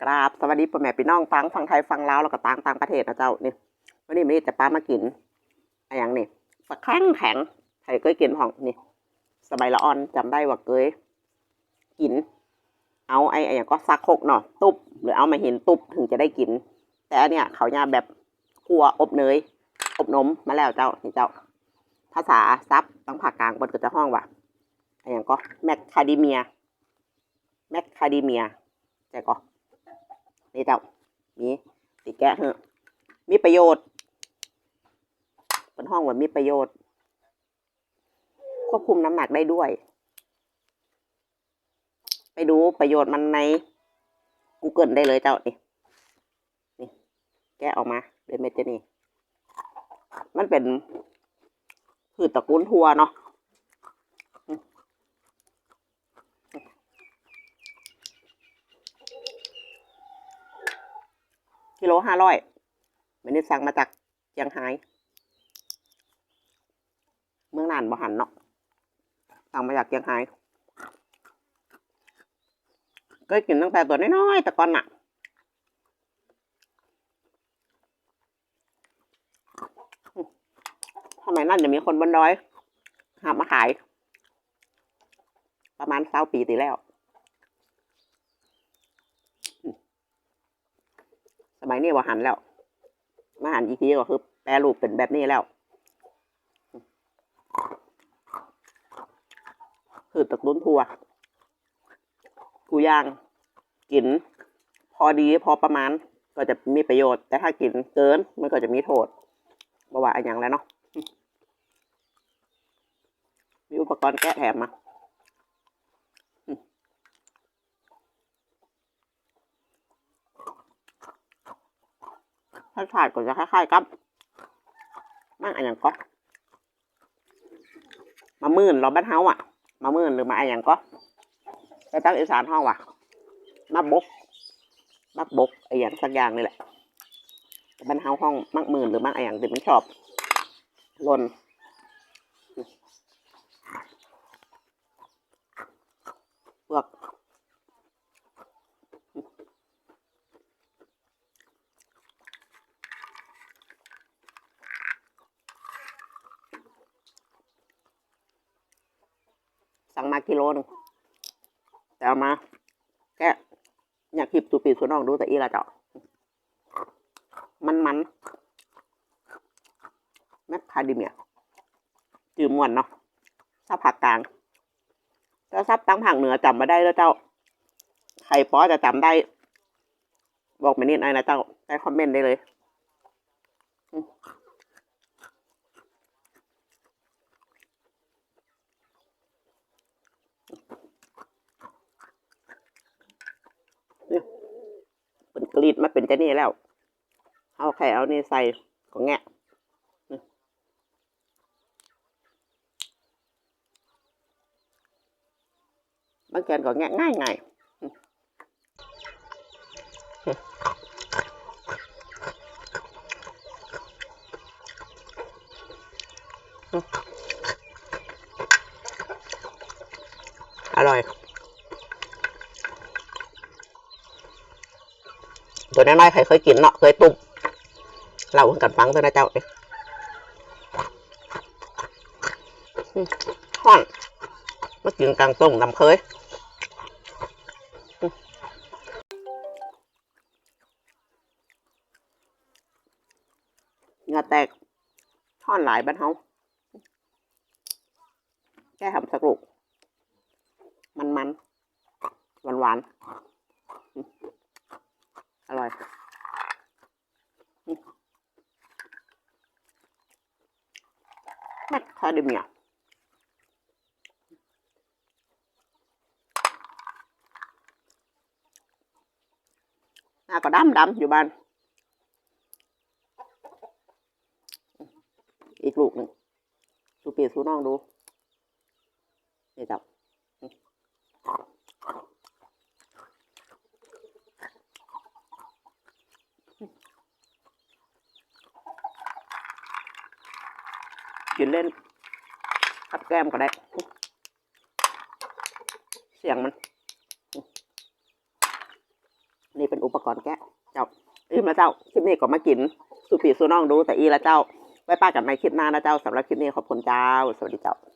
กราบสวัสดีพ่อแม่พี่น้องฟังฟังไทยฟังลาวแล้วก็ต่างต่างประเทศนะเจ้านี่วันนี้มีจะป้ามากินอะไรอย่างนี่ฝักแข็งแข็งใครเคยกินของนี่สบายละอ่อนจำได้ว่าเคยกิน เอาไอ้ไอ้อย่างก็ซักโคกเนาะตุบหรือเอามาห็นตุบถึงจะได้กิน แต่เนี่ยเขาเนี่ยแบบคั่วอบเนยอบนมมาแล้วเจ้านี่เจ้า ภาษาซับต้องภาคกลางบนก็จะห้องว่าไอ้อย่างก็แมคคาเดเมียแมคคาเดเมียแต่ก็ นี่เจ้ามีสีแกะเถอะมีประโยชน์เป็นห้องว่ามีประโยชน์ ควบคุมน้ำหนักได้ด้วย ไปดูประโยชน์มันใน Google ได้เลยเจ้านี่นี่ แกะออกมาเดยวเม็ดจะนี่ มันเป็นพืชตระกูลทัวเนาะ กิโลห้าร้อยมันนี้สั่งมาจากเชียงไฮ้เมืองนานบ่หันเนาะสั่งมาจากเชียงไฮ้เคยกินตั้งแต่ตัวน้อยๆแต่ก่อนน่ะทำไมนั่นจะมีคนบนดอยหามาขาย ประมาณเศร้าปีตีแล้ว สมัยนี้ว่าหันแล้ว มาหันอีกทีก็คือ แปรรูปเป็นแบบนี้แล้วคือตะกูลทัวกูย่างกิน พอดีพอประมาณก็จะมีประโยชน์ แต่ถ้ากินเกินมันก็จะมีโทษบ่ว่าอนอย่างแล้วเนาะมีอุปกรณ์แก้แถมมา ร สชาติก็จะคล้ายๆกับมั่งอะไรอย่างก็มามื่นเราบ้านเฮาอะ มามื่นหรือมาอะไรอย่างก็แต่ตั้งอีสานห้องว่ะมาบกมาบกไอ้อย่างสักอย่างนี่แหละบ้านเฮาห้องมักมื่นหรือมักอะไรอย่างที่มันชอบลนพวก สั่งมากิโลหนึงแต่เอามาแค่อยากคลิปสูปีสูน้องดูแต่อีละเจ้ามันมันแมคคาเดเมียจือมวนเนาะซับผักกลางถ้าซับตั้งผักเหนือจำมาได้แล้วเจ้าใครป้อจะจำได้ บอกมานิดหน่อยนะเจ้าใต้คอมเมนต์ได้เลยอืม เป็น กรีดมาเป็นจะนี่แล้ว เอาไข่เอานี่ใส่ก็แงะบางแกนก็แงะง่ายง่ายอร่อย ตัวน้อยๆใครเคยกินเนาะเคยตุ่มเล่าให้กันฟังตัวนะเจ้าเอ้ยอืมห้อนมากินกลางต้งนำเคยเงาแตกห้อนหลายบ้านเฮาแค่ทำสักลูก มันๆหวานๆอืม อร่อยแมคคาเดเมียหน้าก็ดำดำอยู่บ้าน อีกลูกหนึ่งสูปีสูน้องดูนี่จับ กินเล่นกับแก้มก็ได้ เสียงมัน นี่เป็นอุปกรณ์แกะเจ้าอิ่มละเจ้า คลิปนี้ก็มากินสุปีสุน้องดูแต่อีละเจ้า ไว้ป้ากันใหม่คลิปหน้านะเจ้าสำหรับคลิปนี้ขอบคุณเจ้า สวัสดีเจ้า